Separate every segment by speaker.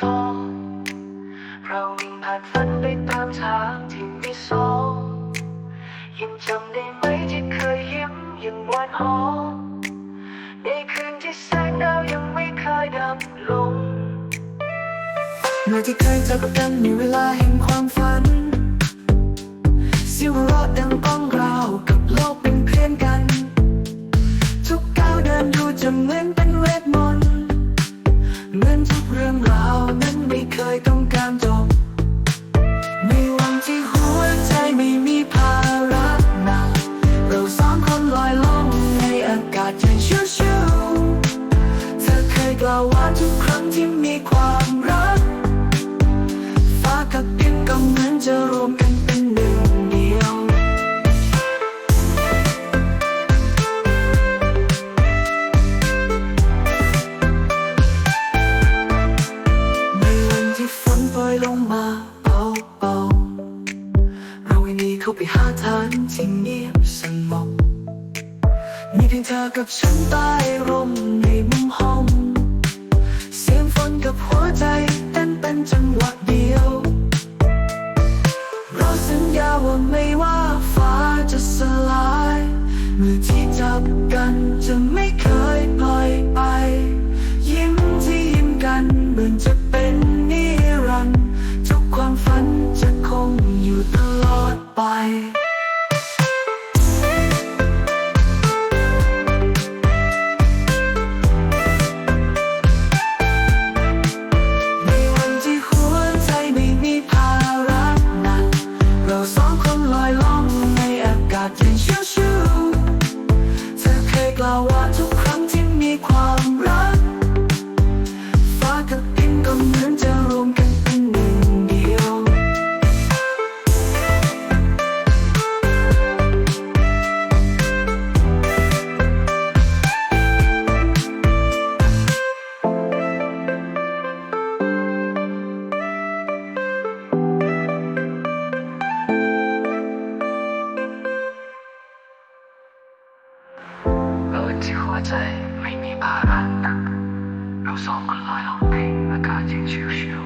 Speaker 1: ท้อเราวิ่งผ่านฝันไปตามทางที่ไม่สองยังจำได้ไหมที่เคยยิ้มยังหวานหอมในคืนที่แสงดาวยังไม่เคยดำลงหน่วยที่เคยจับกันมีเวลาแห่งความฝันเสียงวรอะดังกล้องราวกับโลกากาศอย่างชิวๆเธอเคยกล่าวว่าทุกครั้งที่มีความรัก ฟ้ากับดินก็เหมือนจะรวมกันเป็นหนึ่งเดียวในวันที่ฝนโปรยลงมาเบาๆเราไม่มีเข้าไปหาทางที่เงียบสงบมี เธอกับฉันใต้ร่มในมุมห้อง เสียงฝนกับหัวใจเต้นเป็นจังหวะเดียว เราสัญญาว่าไม่ว่าฟ้าจะสลายมือที่จับกันจะไม่เคยปล่อยไป ยิ้มที่ยิ้มกันเหมือนจะเป็นนิรันดร์ทุกความฝันจะคงอยู่ตลอดไป อาก วใจไม่มีภาระหนักเราสองคนลอยลองในอากาศอย่างชิว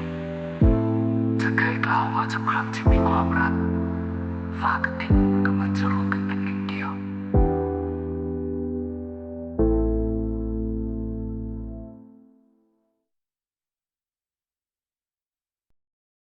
Speaker 1: ๆเธอเคยกล่าวว่าทุกครั้งที่มีความรักฝากับดินก็มันจะรวมกันเป็น